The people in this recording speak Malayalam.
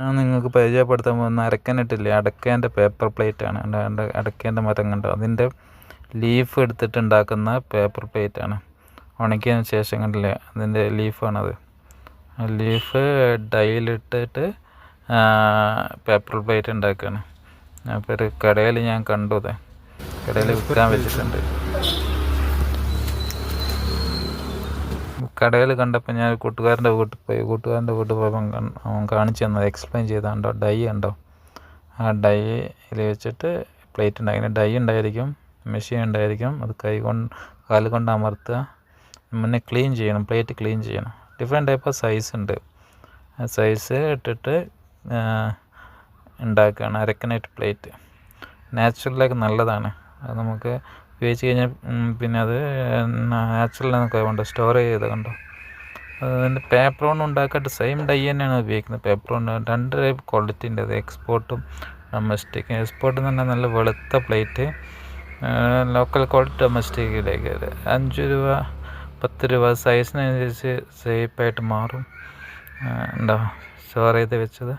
ഞാൻ നിങ്ങൾക്ക് പരിചയപ്പെടുത്താൻ പോകുന്ന അരക്കനിട്ടില്ലേ? അടക്കേന്റെ പേപ്പർ പ്ലേറ്റ് ആണ്. ഉണ്ട് അടക്കേന്റെ മരം കണ്ടോ? അതിന്റെ ലീഫ് എടുത്തിട്ട് ഉണ്ടാക്കുന്ന പേപ്പർ പ്ലേറ്റ് ആണ്. ഉണക്കിയതിന് ശേഷം കണ്ടില്ലേ? അതിന്റെ ലീഫാണത് ലീഫ് ഡൈലിട്ടിട്ട് പേപ്പർ പ്ലേറ്റ് ഉണ്ടാക്കുകയാണ് അപ്പോൾ ഒരു കടയിൽ ഞാൻ കണ്ടു അതെ കടയിൽ വിൽക്കാൻ വെച്ചിട്ടുണ്ട്. കടയിൽ കണ്ടപ്പോൾ ഞാൻ കൂട്ടുകാരന്റെ വീട്ടിൽ പോയി. കൂട്ടുകാരന്റെ വീട്ടിൽ പോയപ്പോൾ അവൻ കാണിച്ചു തന്നത് എക്സ്പ്ലെയിൻ ചെയ്താണ്ടോ? ഡൈ ഉണ്ടോ ആ ഡൈയിൽ വെച്ചിട്ട് പ്ലേറ്റ് ഉണ്ട് അതിന് ഡൈ ഉണ്ടായിരിക്കും മെഷീൻ ഉണ്ടായിരിക്കും അത് കൈ കൊണ്ട് കാൽ കൊണ്ട് അമർത്തുക. മുന്നേ ക്ലീൻ ചെയ്യണം. പ്ലേറ്റ് ക്ലീൻ ചെയ്യണം. ഡിഫറെന്റ് ടൈപ്പ് ഓഫ് സൈസ് ഉണ്ട് ആ സൈസ് ഇട്ടിട്ട് ഉണ്ടാക്കുകയാണ് അരക്കനൈറ്റ് പ്ലേറ്റ് നാച്ചുറലായിട്ട് നല്ലതാണ്. അത് നമുക്ക് ഉപയോഗിച്ച് കഴിഞ്ഞാൽ പിന്നെ അത് നാച്ചുറൽ എന്നൊക്കെ കൊണ്ട് സ്റ്റോർ ചെയ്ത് കണ്ടോ? അതിന്റെ പേപ്പർ കൊണ്ട് ഉണ്ടാക്കിയിട്ട് സെയിം ഡൈ തന്നെയാണ് ഉപയോഗിക്കുന്നത്. പേപ്പർ കൊണ്ട് രണ്ട് ടൈപ്പ് ക്വാളിറ്റി ഉണ്ട്. അത് എക്സ്പോർട്ടും ഡൊമസ്റ്റിക് എക്സ്പോർട്ട് പറഞ്ഞാൽ നല്ല വെളുത്ത പ്ലേറ്റ് ലോക്കൽ ക്വാളിറ്റി ഡൊമസ്റ്റിക്കിലേക്ക് അഞ്ച് രൂപ പത്ത് രൂപ സൈസിനനുസരിച്ച് സേഫായിട്ട് മാറും. ഉണ്ടോ? സ്റ്റോർ ചെയ്ത് വെച്ചത്.